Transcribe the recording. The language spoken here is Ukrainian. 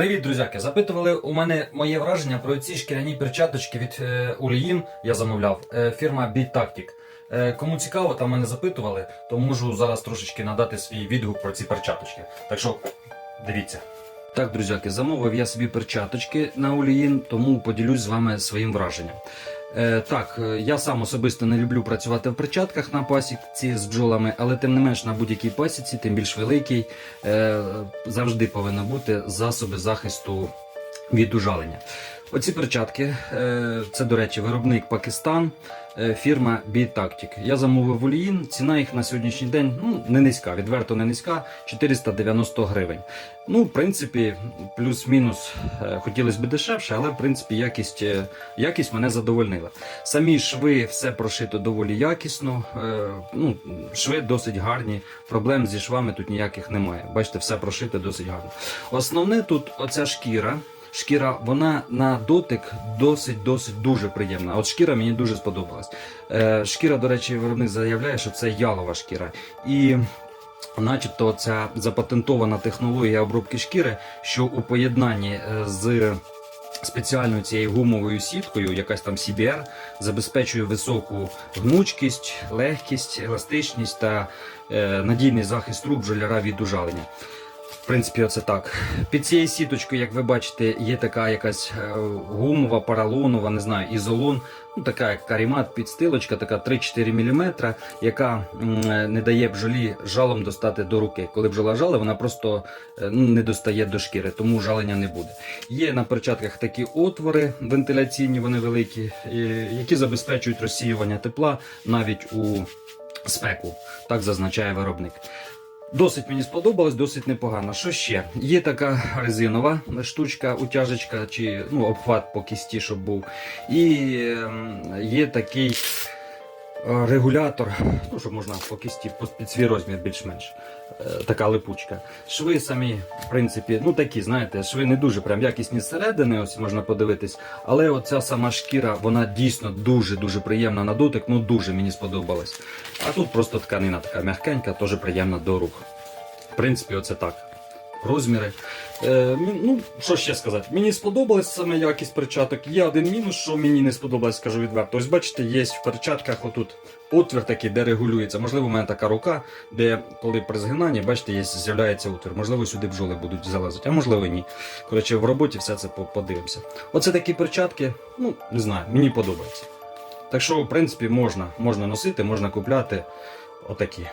Привіт, друзяки! Запитували у мене моє враження про ці шкіряні перчаточки від е, Уліїн. Я замовляв. Е, фірма Beat Tactic. Е, кому цікаво, там мене запитували, то можу зараз трошечки надати свій відгук про ці перчаточки. Так що дивіться. Так, друзяки, замовив я собі перчаточки на Уліїн, тому поділюсь з вами своїм враженням. Е, так, е, я сам особисто не люблю працювати в перчатках на пасіці з бджолами, але тим не менш на будь-якій пасіці, тим більш великій, е, завжди повинно бути засоби захисту від ужалення. Оці перчатки, е, це, до речі, виробник Пакистан, е, фірма B-Tactic. Я замовив Оліїн, ціна їх на сьогоднішній день ну, не низька, відверто не низька, 490 гривень. Ну, в принципі, плюс-мінус е, хотілося б дешевше, але в принципі якість, якість мене задовольнила. Самі шви, все прошито доволі якісно. Ну, шви досить гарні, проблем зі швами тут ніяких немає. Бачите, все прошите досить гарно. Основне тут оця шкіра. Шкіра, вона на дотик досить досить дуже приємна. От шкіра мені дуже сподобалась. Е, шкіра, до речі, виробник заявляє, що це ялова шкіра. І начебто ця запатентована технологія обробки шкіри, що у поєднанні е, з спеціальною цією гумовою сіткою, якась там CBR, забезпечує високу гнучкість, легкість, еластичність та е, надійний захист труб бджоляра від ужалення. В принципі, оце так. Під цією сіточкою, як ви бачите, є така якась е, гумова, паралонова, не знаю, ізолон. Ну, така як карімат, підстилочка, така 3-4 мм, яка е, не дає бджолі жалом достати до руки. Коли бджола жали, вона просто е, ну, не достає до шкіри, тому жалення не буде. Є на перчатках такі отвори вентиляційні, вони великі, які забезпечують розсіювання тепла навіть у спеку. Так зазначає виробник. Досить мені сподобалось, досить непогано. Що ще? Є така резинова штучка, утяжечка чи ну, обхват по кісті, щоб був. І ем, є такий регулятор, ну, щоб можна по кісті під- під свій розмір більш-менш. Е, Така липучка. Шви самі, в принципі, ну такі, знаєте, шви не дуже прям якісні зсередини, ось можна подивитись. Але оця сама шкіра, вона дійсно дуже-дуже приємна на дотик, ну дуже мені сподобалась. А тут просто тканина така м'якенька, теж приємна до рук. В принципі, оце так. Розміри. Е, ну, що ще сказати? Мені сподобалась саме якість перчаток. Є один мінус, що мені не сподобалось, скажу відверто. Ось бачите, є в перчатках отут отвір такий, де регулюється. Можливо, у мене така рука, де коли при згинанні, бачите, є, з'являється отвір. Можливо, сюди бджоли будуть залазити, а можливо ні. Коротше, в роботі все це подивимося. Оце такі перчатки, ну, не знаю, мені подобається. Так що, в принципі, можна, можна носити, можна купляти отакі.